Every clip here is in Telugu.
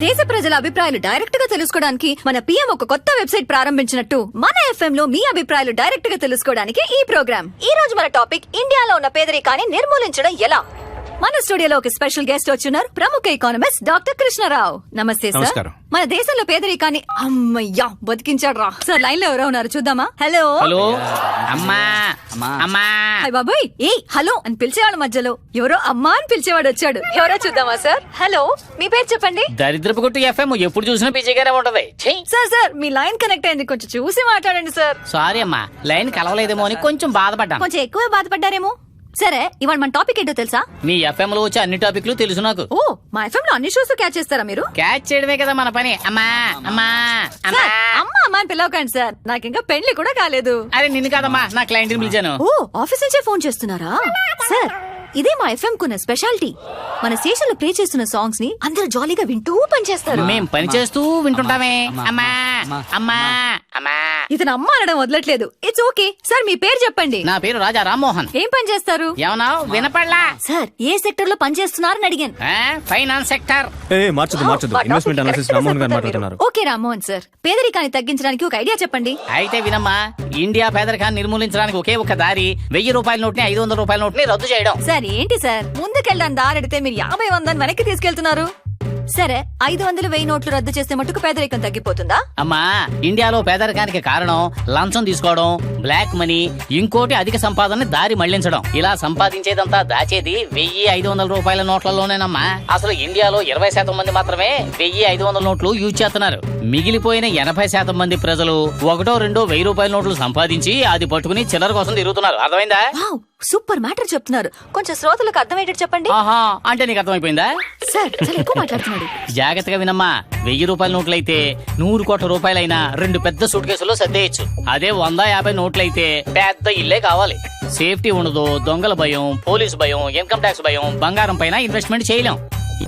దేశ ప్రజల అభిప్రాయాలు డైరెక్ట్గా తెలుసుకోవడానికి మన పిఎం ఒక కొత్త వెబ్సైట్ ప్రారంభించినట్టు మన ఎఫ్ఎం లో మీ అభిప్రాయాలు డైరెక్ట్గా తెలుసుకోవడానికి ఈ ప్రోగ్రామ్ ఈ రోజు మన టాపిక్ ఇండియాలో ఉన్న పేదరికాన్ని నిర్మూలించడం ఎలా? మన స్టూడియోలో ఒక స్పెషల్ గెస్ట్ వచ్చున్నారు ప్రముఖ ఎకానమిస్ట్ డాక్టర్ కృష్ణరావు. నమస్తే సార్. నమస్కారం. మన దేశంలో పేదరికాన్ని అమ్మయ్యా బతికించాడు రా సార్ లైన్లో ఎవరో ఉన్నారు చూద్దామా? హలో హలో అమ్మా. అమ్మా. హాయ్ బాబాయ్. ఏ హలో అని పిలిచేవాళ్ళ మధ్యలో. ఎవరో అమ్మా అని పిలిచేవాడు వచ్చాడు. ఎవరో చూద్దామా సార్? హలో మీ పేరు చెప్పండి? దరిద్రపు కొట్టు ఎఫ్ఎం ఎప్పుడు చూసినా పిచ్చిగానే ఉంటది. ఛీ! సార్ సార్ మీ లైన్ కనెక్ట్ అయింది. కొంచెం చూసి మాట్లాడండి సార్. సారీ అమ్మా లైన్ కలవలేదేమో అని కొంచెం బాధపడ్డాను. కొంచెం ఎక్కువ బాధపడ్డారేమో. సరే ఇవాళ మన టాపిక్ ఏంటో తెలుసా? మీ ఎఫ్ఎం లో వచ్చే అన్ని టాపిక్లు తెలుసు నాకు. ఓ మా ఎఫ్ఎం లో అన్ని షోస్ క్యాచ్ చేస్తారా మీరు? క్యాచ్ చేయడమే కదా మన పని. అమ్మా అమ్మా. అమ్మా అమ్మ. అమ్మ అని పిలవకండి సార్. నాకు ఇంకా పెళ్ళి కూడా కాలేదు. అరే నిన్ను కాదమ్మా నా క్లయింట్ని పిలిచాను. ఓ ఆఫీస్ నుంచే ఫోన్ చేస్తున్నారా? సార్ ఇదే మా ఎఫ్ఎం కున్న స్పెషాలిటీ మన స్టేషన్లో ప్లే చేస్తున్న సాంగ్స్ని అందరూ జాలీగా వింటూ పనిచేస్తారు. మేం పని చేస్తూ వింటుంటామే. అమ్మా అమ్మా. అమ్మా. ఇతను అమ్మ అనడం వదలట్లేదు. ఇట్స్ ఓకే సార్ మీ పేరు చెప్పండి. నా పేరు రాజా రామ్మోహన్. ఏం పని చేస్తారు? ఏమన్నా వినపడలా? సార్ ఏ సెక్టర్లో పనిచేస్తున్నారని అడిగాను. ఆ, ఫైనాన్స్ సెక్టర్ ఏ మార్చదు మార్చదు ఇన్వెస్ట్మెంట్ అనాలిసిస్ రామ్మోహన్ గారు మాట్లాడుతున్నారు. ఓకే రామ్మోహన్ సార్ పేదరికాన్ని తగ్గించడానికి ఒక ఐడియా చెప్పండి. అయితే వినమ్మా ఇండియా పేదరికాన్ని నిర్మూలించడానికి ఒకే ఒక దారి వెయ్యి రూపాయల నోట్ని ఐదు వందల రూపాయల నోట్ని రద్దు చేయడం. సార్ ఏంటి సార్ ముందుకెళ్ళడానికి దారెడితే మీరు యాభై వందని వెనక్కి తీసుకెళ్తున్నారు. సరే ఐదు వందలు వెయ్యి నోట్లు రద్దు చేస్తే మటుకు పేదరికం తగ్గిపోతుందా? అమ్మా ఇండియాలో పేదరికానికి కారణం లంచం తీసుకోవడం బ్లాక్ మనీ ఇంకోటి అధిక సంపాదన దారి మళ్ళించడం. ఇలా సంపాదించేదంతా దాచేది వెయ్యి ఐదు వందల రూపాయల నోట్లలోనేనమ్మా. అసలు ఇండియాలో ఇరవై శాతం మంది మాత్రమే వెయ్యి ఐదు వందల నోట్లు యూజ్ చేస్తున్నారు. మిగిలిపోయిన ఎనభై శాతం మంది ప్రజలు ఒకటో రెండో వెయ్యి రూపాయల నోట్లు సంపాదించి అది పట్టుకుని చిల్లర కోసం తిరుగుతున్నారు. అర్థమైందా? సూపర్ మ్యాటర్ చెప్తున్నారు. కొంచెం శ్రోతలకు అర్థమయ్యేటట్టు చెప్పండి. ఆహా అంటే నీకు అర్థమైపోయిందా? సార్ చాలా ఎక్కువ మాట్లాడుతున్నాడు. జాగ్రత్తగా వినమ్మా. వెయ్యి రూపాయల నోట్లయితే నూరు కోట్ల రూపాయలైనా రెండు పెద్ద సూట్ కేసుల్లో సర్దేయచ్చు. అదే వంద యాభై నోట్లయితే పెద్ద ఇల్లే కావాలి. సేఫ్టీ ఉండదు దొంగల భయం పోలీస్ భయం ఇన్కమ్ ట్యాక్స్ భయం బంగారం పైన ఇన్వెస్ట్మెంట్ చేయలేం.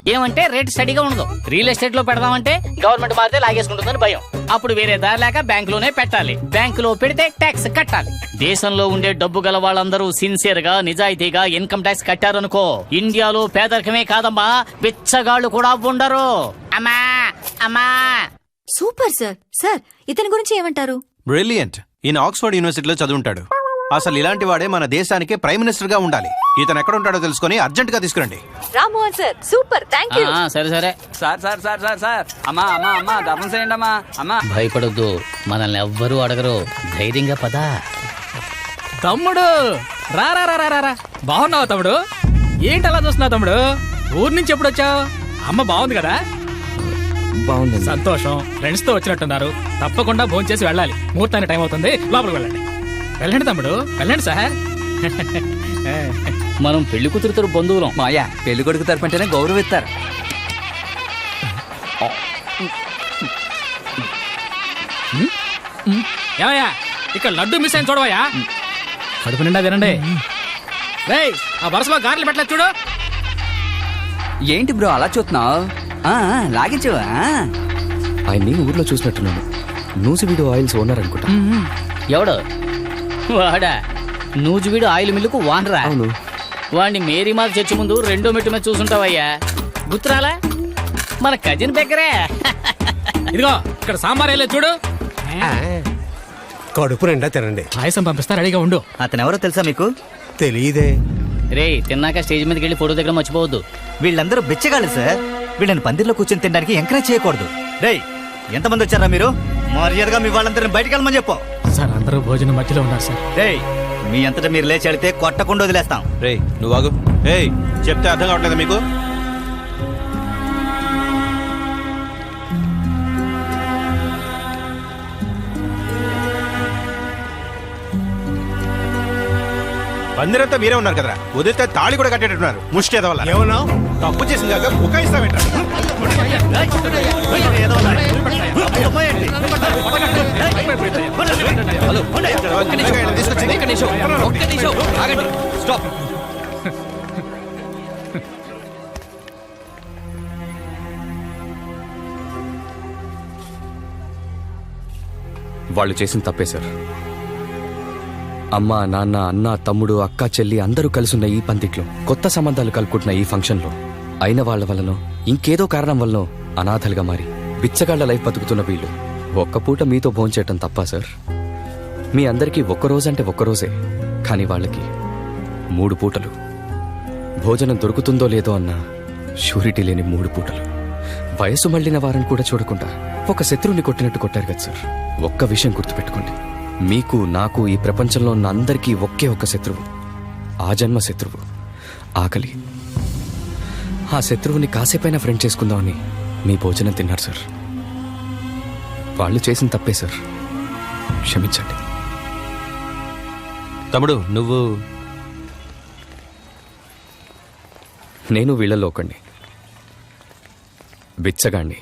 ఏమంటే రేట్ స్టడీగా ఉండదు. రియల్ ఎస్టేట్లో పెడదామంటే గవర్నమెంట్ మారితే లాగేసుకుంటుందని భయం. అప్పుడు వేరే దారి లేక బ్యాంకులోనే పెట్టాలి. బ్యాంకులో పెడితే ట్యాక్స్ కట్టాలి. దేశంలో ఉండే డబ్బు గల వాళ్ళందరూ సిన్సియర్గా నిజాయితీగా ఇన్కమ్ ట్యాక్స్ కట్టారనుకో ఇండియాలో పేదరికమే కాదమ్మా బిచ్చగాళ్ళు కూడా ఉండరు. అమ్మా అమ్మా. Super sir. సార్ ఇతని గురించి ఏమంటారు? బ్రిలియంట్ ఈయన ఆక్స్ఫర్డ్ యూనివర్సిటీలో చదువుంటాడు. అసలు ఇలాంటి వాడే మన దేశానికి ప్రైమ్ మినిస్టర్గా ఉండాలి. ఇతను ఎక్కడ ఉంటాడో తెలుసుకొని అర్జెంట్గా తీసుకురండి. Rammohan sir super. Thank you. ఆ, సరే సరే. Sir sir sir sir sir. అమ్మా అమ్మా అమ్మా ధర్మం చేయండి అమ్మా. అమ్మా భయపడొద్దు. మనల్ని ఎవ్వరూ అడగరు. ధైర్యంగా పదా. తమ్ముడు! రా రా రా రా రా రా. బాగున్నావా తమ్ముడు? ఏంటి అలా చూస్తున్నావు తమ్ముడు? ఊరు నుంచి ఎప్పుడు వచ్చావు? అమ్మ బాగుంది కదా? బాగుంది సంతోషం. ఫ్రెండ్స్తో వచ్చినట్టున్నారు. తప్పకుండా భోజనం చేసి వెళ్ళాలి. ముహూర్తానికి టైం అవుతుంది. లోపలికి వెళ్ళండి. వెళ్ళండి తమ్ముడు వెళ్ళండి సార్. మనం పెళ్ళి కూతురుతో బంధువులం. మాయా పెళ్ళి కొడుకు తరపుంటేనే గౌరవిస్తారు. ఏమయ్యా ఇక్కడ లడ్డు మిస్ అయిన చూడవయ్యా. కడుపు నిండా తినండి. రేయ్ ఆ వరుసలో గారెలు పెట్టలేదు చూడు. ఏంటి బ్రో అలా చూస్తున్నావు? లాగించు ఆ? ఆయన్ని ఊర్లో చూసినట్టున్నాను. నూసివీడు ఆయిల్స్ ఓనర్ అనుకుంటా. ఎవడు? వాడా. నూజువీడు ఆయిల్ మిల్లుకు వానరా. అవును. వాడిని మేరీమాత చర్చి ముందు రెండో మెట్టు మీద చూసుంటావయ్యా. గుర్తురాలా? మన కజిన్ దగ్గరే ఇదిగో ఇక్కడ సాంబార్ వేయలేదు చూడు. కడుపు నిండా తినండి. పాయసం పంపిస్తా రెడీగా ఉండు. అతను ఎవరో తెలుసా మీకు? తెలియదే రే తిన్నాక స్టేజ్ మీదకి వెళ్ళి ఫోటో దగ్గర మర్చిపోవద్దు. వీళ్ళందరూ బిచ్చగాళ్ళు సార్. వీళ్ళని పందిర్లో కూర్చొని తినడానికి ఎంకరేజ్ చేయకూడదు. రేయ్ ఎంతమంది వచ్చారా మీరు? మర్యాదగా మీ వాళ్ళందరిని బయటకు వెళ్ళమని చెప్పు. సార్ అందరూ భోజనం మధ్యలో ఉన్నారు సార్. రేయ్ మీ అంతటా మీరు లేచి వెళితే కొట్టకుండా వదిలేస్తాం. రేయ్ నువ్వు ఆగు. ఏయ్ చెప్తే అర్థం కావట్లేదా మీకు? పందిరంతా మీరే ఉన్నారు కదరా. వదిలితే తాళి కూడా కట్టేటట్టున్నారు. ముష్టి ఎదవల్ల ఏమన్నా తప్పు చేసింది కాక బుకాయిస్తావేంట వాళ్ళు చేసిన తప్పే సార్. అమ్మ నాన్న అన్న తమ్ముడు అక్క చెల్లి అందరూ కలిసున్న ఈ పందిట్లో కొత్త సంబంధాలు కలుపుకుంటున్న ఈ ఫంక్షన్లో అయిన వాళ్ళ వల్లనో ఇంకేదో కారణం వల్లనో అనాథలుగా మారి బిచ్చగాళ్ళ లైఫ్ బతుకుతున్న వీళ్ళు ఒక్క పూట మీతో భోంచేయటం తప్పా సార్? మీ అందరికీ ఒక్క ఒక్కరోజే ఒక్క రోజే కానీ వాళ్ళకి మూడు పూటలు. భోజనం దొరుకుతుందో లేదో అన్న షూరిటీ లేని మూడు పూటలు. వయసు మళ్ళిన వారిని కూడా చూడకుండా ఒక శత్రువుని కొట్టినట్టు కొట్టారు కదా సార్. ఒక్క విషయం గుర్తుపెట్టుకోండి. మీకు నాకు ఈ ప్రపంచంలో ఉన్న అందరికీ ఒకే ఒక్క శత్రువు. ఆ జన్మ శత్రువు. ఆకలి. ఆ శత్రువుని కాసేపైనా ఫ్రెండ్ చేసుకుందామని మీ భోజనం తిన్నారు సార్. వాళ్ళు చేసిన తప్పే సార్. క్షమించండి. తమ్ముడు నువ్వు నేను వీళ్ళలో ఒకండి బిచ్చగాండి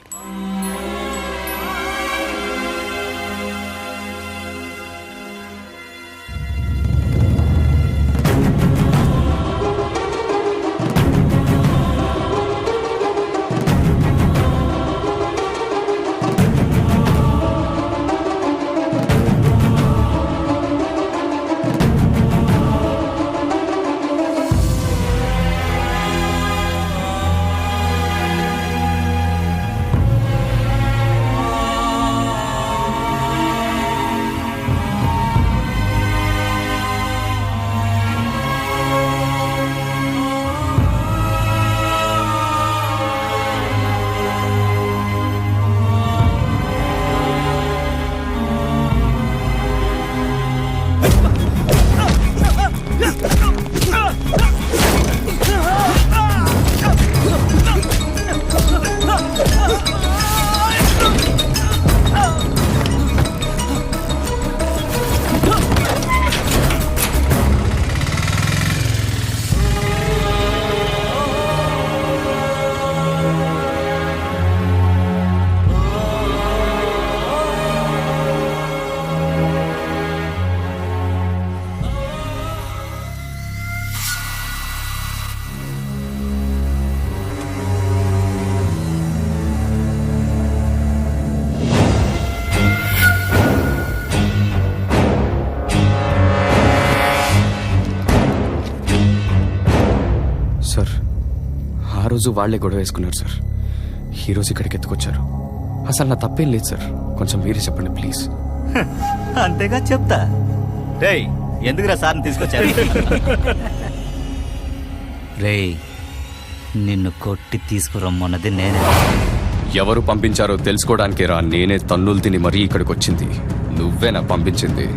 రోజు వాళ్ళే గొడవ వేసుకున్నారు సార్. ఈ రోజు ఇక్కడికి ఎత్తుకొచ్చారు. అసలు నా తప్పేం లేదు సార్. కొంచెం మీరే చెప్పండి ప్లీజ్. అంతేగా చెప్తా. రేయ్ ఎందుకురా సార్ని తీసుకొచ్చారు? రేయ్ నిన్ను కొట్టి తీసుకురమ్మన్నది నేనే. ఎవరు పంపించారో తెలుసుకోవడానికే రా నేనే తన్నులు తిని మరీ ఇక్కడికి వచ్చింది నువ్వేనా పంపించింది.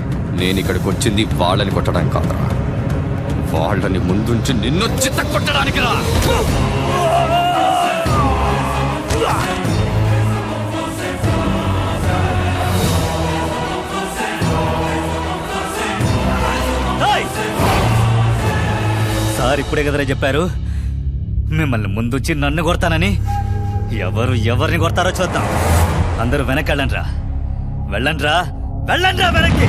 నేను ఇక్కడికి వచ్చింది వాళ్ళని కొట్టడానికి కాదురా. వాళ్ళని ముందుంచి నిన్ను చిత్త కొట్టడానికి రా సార్ ఇప్పుడే కదరా చెప్పారు? మిమ్మల్ని ముందుంచి నన్ను కొడతానని? ఎవరు ఎవరిని కొడతారో చూద్దాం. అందరూ వెనక్కి వెళ్ళండ్రా. వెళ్ళండ్రా వెళ్ళండ్రా వెనక్కి!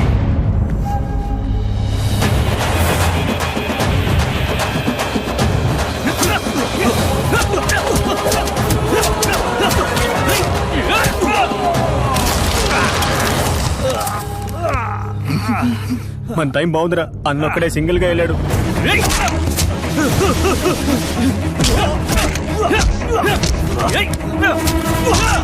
మన టైం బాగుందిరా. అన్నొక్కడే సింగిల్గా వెళ్ళాడు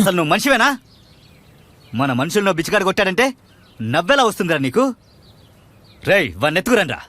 అసలు నువ్వు మనిషివేనా? మన మనుషులను బిచ్చగాడు కొట్టాడంటే నవ్వెలా వస్తుందిరా నీకు? రేయ్ వాడిని ఎత్తుకురండ్రా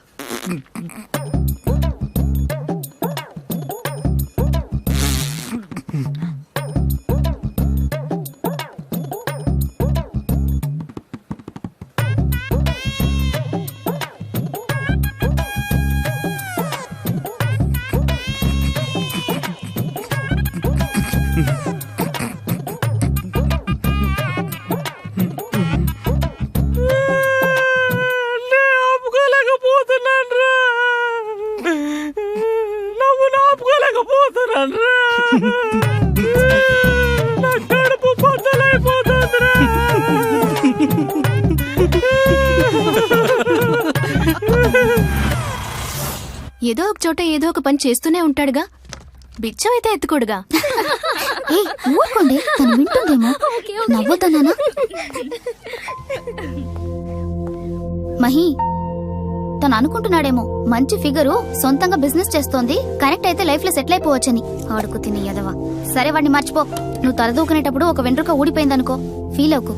ఏదో ఒక చోట ఏదో ఒక పని చేస్తూనే ఉంటాడుగా. బిచ్చమైతే ఎత్తుకోడుగా. ఏ ఊరుకోండి తను వింటుందేమో. నవ్వుతున్నానా మహి తను అనుకుంటున్నాడేమో మంచి ఫిగరు సొంతంగా బిజినెస్ చేస్తోంది కనెక్ట్ అయితే లైఫ్లో సెటిల్ అయిపోవచ్చని. ఆడుకు తిని ఎదవా సరే వాడిని మర్చిపో. నువ్వు తలదూకునేటప్పుడు ఒక వెంట్రుక ఊడిపోయిందనుకో ఫీల్ అవ్వకు